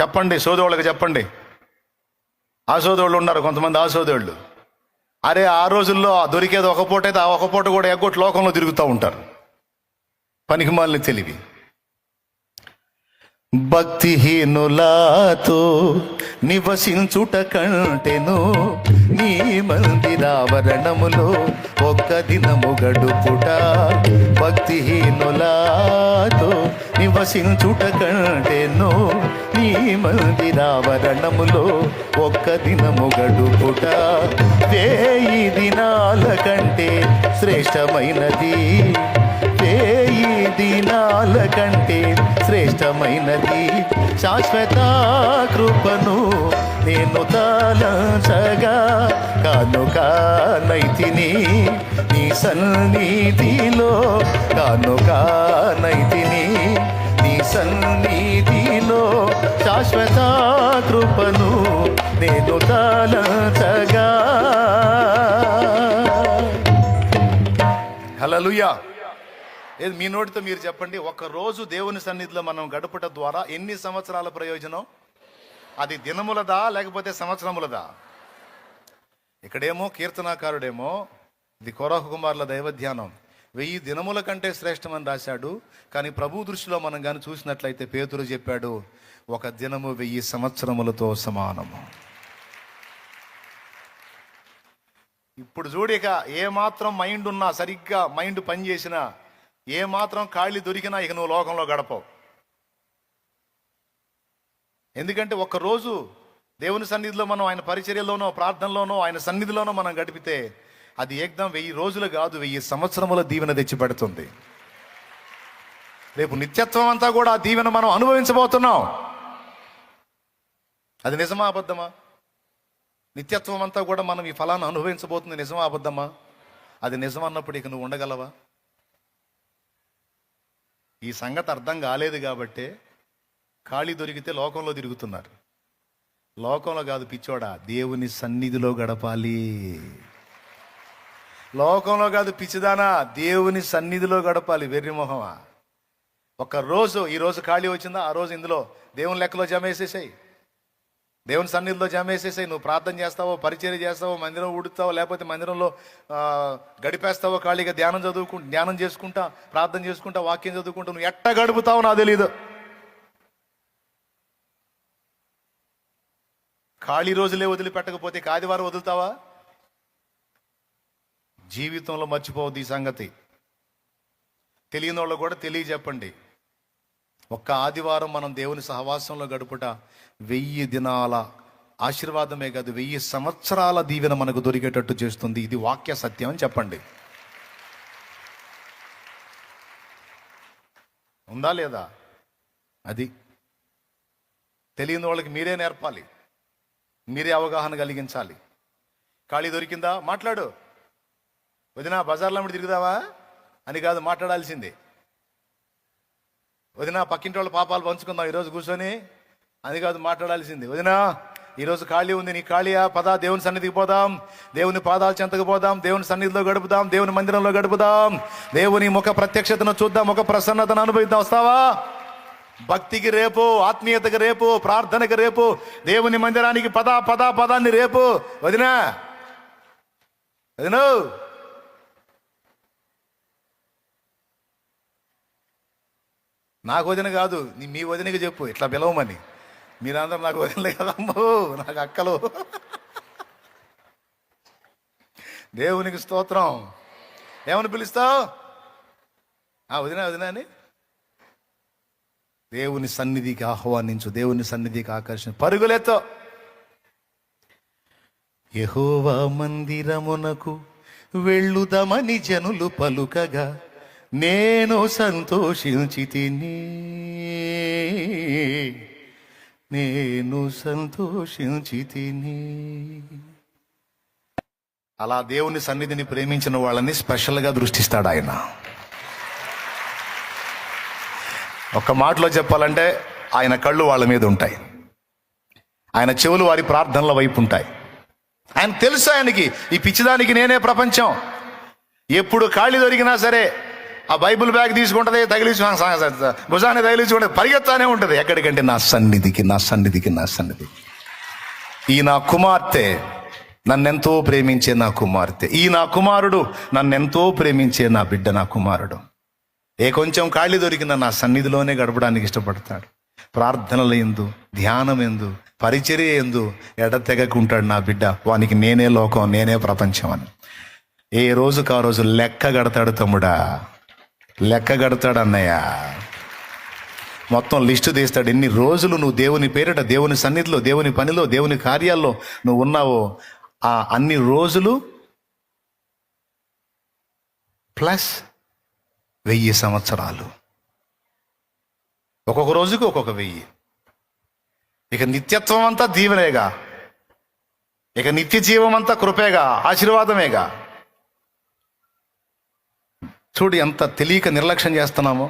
చెప్పండి సోదోళ్ళకి చెప్పండి. ఆ సోదోళ్ళు ఉన్నారు కొంతమంది ఆ సోదోళ్ళు అరే ఆ రోజుల్లో ఆ దొరికేది ఒక పూట అయితే ఆ ఒక పూట కూడా ఎగ్గొట్టి లోకంలో తిరుగుతూ ఉంటారు. పనికిమాలిని తెలివి. భక్తిహీనులాతో నివసించుట కంటెను నీ మందిరావరణములో ఒక్క దినము గడుపుట భక్తిహీనులాతో నివసించుట కంటెను నీ మందిరావరణములో ఒక్క దినము గడుపుట. వేయి దినాల కంటే శ్రేష్టమైనది దినాల కంటే శ్రేష్టమైనది శాశ్వత కృపను నేను తలచగా కానుక నైతిని నీ సన్నిధిలో కానుక నైతిని నీ సన్నిధిలో శాశ్వత కృపను నేను తలచగా హల్లెలూయా. ఏది మీ నోటితో మీరు చెప్పండి. ఒక రోజు దేవుని సన్నిధిలో మనం గడపట ద్వారా ఎన్ని సంవత్సరాల ప్రయోజనం? అది దినములదా లేకపోతే సంవత్సరములదా? ఇక్కడేమో కీర్తనాకారుడేమో ఇది కోరహ కుమారుల దైవ ధ్యానం వెయ్యి దినముల కంటే శ్రేష్టమని రాశాడు. కానీ ప్రభు దృష్టిలో మనం కానీ చూసినట్లయితే పేతురు చెప్పాడు ఒక దినము వెయ్యి సంవత్సరములతో సమానము. ఇప్పుడు చూడిక ఏమాత్రం మైండ్ ఉన్నా సరిగ్గా మైండ్ పనిచేసినా ఏ మాత్రం ఖాళీ దొరికినా ఇక నువ్వు లోకంలో గడపవు. ఎందుకంటే ఒక్క రోజు దేవుని సన్నిధిలో మనం ఆయన పరిచర్యలోనో ప్రార్థనలోనో ఆయన సన్నిధిలోనో మనం గడిపితే అది ఏకదం వెయ్యి రోజులు కాదు వెయ్యి సంవత్సరముల దీవెన తెచ్చిపెడుతుంది. రేపు నిత్యత్వం అంతా కూడా ఆ దీవెన మనం అనుభవించబోతున్నాం. అది నిజమా అబద్ధమా? నిత్యత్వం అంతా కూడా మనం ఈ ఫలాన్ని అనుభవించబోతుంది నిజమా అబద్ధమా? అది నిజం అన్నప్పుడు ఇక నువ్వు ఉండగలవా? ఈ సంగతి అర్థం కాలేదు కాబట్టే ఖాళీ దొరికితే లోకంలో తిరుగుతున్నారు. లోకంలో కాదు పిచ్చోడా దేవుని సన్నిధిలో గడపాలి. లోకంలో కాదు పిచ్చిదానా దేవుని సన్నిధిలో గడపాలి వెర్రి మొహమా. ఒక రోజు ఈ రోజు ఖాళీ వచ్చిందా? ఆ రోజు ఇందులో దేవుని లెక్కలో జమ వేసేసాయి దేవుని సన్నిధిలో జమ వేసేసాయి నువ్వు ప్రార్థన చేస్తావో పరిచయం చేస్తావో మందిరం ఉడుతావో లేకపోతే మందిరంలో గడిపేస్తావో ఖాళీగా ధ్యానం చదువుకు ధ్యానం చేసుకుంటా ప్రార్థన చేసుకుంటా వాక్యం చదువుకుంటా నువ్వు ఎట్ట గడుపుతావో నాకు తెలియదు ఖాళీ రోజులే వదిలిపెట్టకపోతే ఆదివారం వదులుతావా? జీవితంలో మర్చిపోవద్దు ఈ సంగతి. తెలియని వాళ్ళు కూడా తెలియజెప్పండి. ఒక్క ఆదివారం మనం దేవుని సహవాసంలో గడుపుట వెయ్యి దినాల ఆశీర్వాదమే కాదు వెయ్యి సంవత్సరాల దీవెన మనకు దొరికేటట్టు చేస్తుంది. ఇది వాక్య సత్యం అని చెప్పండి. ఉందా లేదా? అది తెలియని వాళ్ళకి మీరే నేర్పాలి. మీరే అవగాహన కలిగించాలి. ఖాళీ దొరికిందా? మాట్లాడు. వదినా బజార్లో తిరుగుదావా అని కాదు మాట్లాడాల్సిందే. వదినా పక్కింటి వాళ్ళ పాపాలు పంచుకుందాం ఈరోజు కూర్చొని. అది కాదు మాట్లాడాల్సింది. వదినా ఈరోజు ఖాళీ ఉంది నీ ఖాళీయా? పదా దేవుని సన్నిధికి పోదాం. దేవుని పాదాలు చెంతకు పోదాం. దేవుని సన్నిధిలో గడుపుదాం. దేవుని మందిరంలో గడుపుదాం. దేవుని ముఖ ప్రత్యక్షతను చూద్దాం ముఖ ప్రసన్నతను అనుభవిద్దాం. వస్తావా? భక్తికి రేపు ఆత్మీయతకి రేపు ప్రార్థనకి రేపు దేవుని మందిరానికి పదా పదా పదాన్ని రేపు. వదినా వదినో. నాకు వదిన కాదు నీ మీ వదినకి చెప్పు ఇట్లా పిలవమని. మీరందరూ నాకు వదినలే కదమ్మో నాకు అక్కలు. దేవునికి స్తోత్రం. ఏమని పిలుస్తావు? ఆ వదిన వదిన అని. దేవుని సన్నిధికి ఆహ్వానించు దేవుని సన్నిధికి ఆకర్షణ. పరుగులెత్తో. యహోవా మందిరమునకు వెళ్ళుదమని జనులు పలుకగా నేను సంతోషించి తిని నేను సంతోషించి తిని అలా దేవుని సన్నిధిని ప్రేమించిన వాళ్ళని స్పెషల్గా దృష్టిస్తాడు ఆయన. ఒక్క మాటలో చెప్పాలంటే ఆయన కళ్ళు వాళ్ళ మీద ఉంటాయి. ఆయన చెవులు వారి ప్రార్థనల వైపు ఉంటాయి. ఆయన తెలుసు ఆయనకి. ఈ పిచ్చిదానికి నేనే ప్రపంచం. ఎప్పుడు ఖాళీ దొరికినా సరే ఆ బైబిల్ బ్యాగ్ తీసుకుంటది తగిలించు భుజాన్ని తగిలించుకుంటే పరిగెత్తానే ఉంటుంది. ఎక్కడికంటే నా సన్నిధికి నా సన్నిధికి నా సన్నిధి ఈ నా కుమార్తె నన్నెంతో ప్రేమించే నా కుమార్తె. ఈ నా కుమారుడు నన్నెంతో ప్రేమించే నా బిడ్డ నా కుమారుడు. ఏ కొంచెం ఖాళీ దొరికిన నా సన్నిధిలోనే గడపడానికి ఇష్టపడతాడు. ప్రార్థనలు ఎందు ధ్యానం ఎందు పరిచర్య ఎందు ఎడతెగకుంటాడు నా బిడ్డ. వానికి నేనే లోకం నేనే ప్రపంచం అని. ఏ రోజుకు ఆ రోజు లెక్క గడతాడు తమ్ముడా? లెక్క కడతాడు అన్నయ్య. మొత్తం లిస్టు తీస్తాడు. ఎన్ని రోజులు నువ్వు దేవుని పేరిట దేవుని సన్నిధిలో దేవుని పనిలో దేవుని కార్యాల్లో నువ్వు ఉన్నావో ఆ అన్ని రోజులు ప్లస్ వెయ్యి సంవత్సరాలు. ఒక్కొక్క రోజుకి ఒక్కొక్క వెయ్యి. ఇక నిత్యత్వం అంతా దీవెనేగా. ఇక నిత్య జీవం అంతా కృపేగా ఆశీర్వాదమేగా. చూడు ఎంత తెలియక నిర్లక్ష్యం చేస్తున్నామో.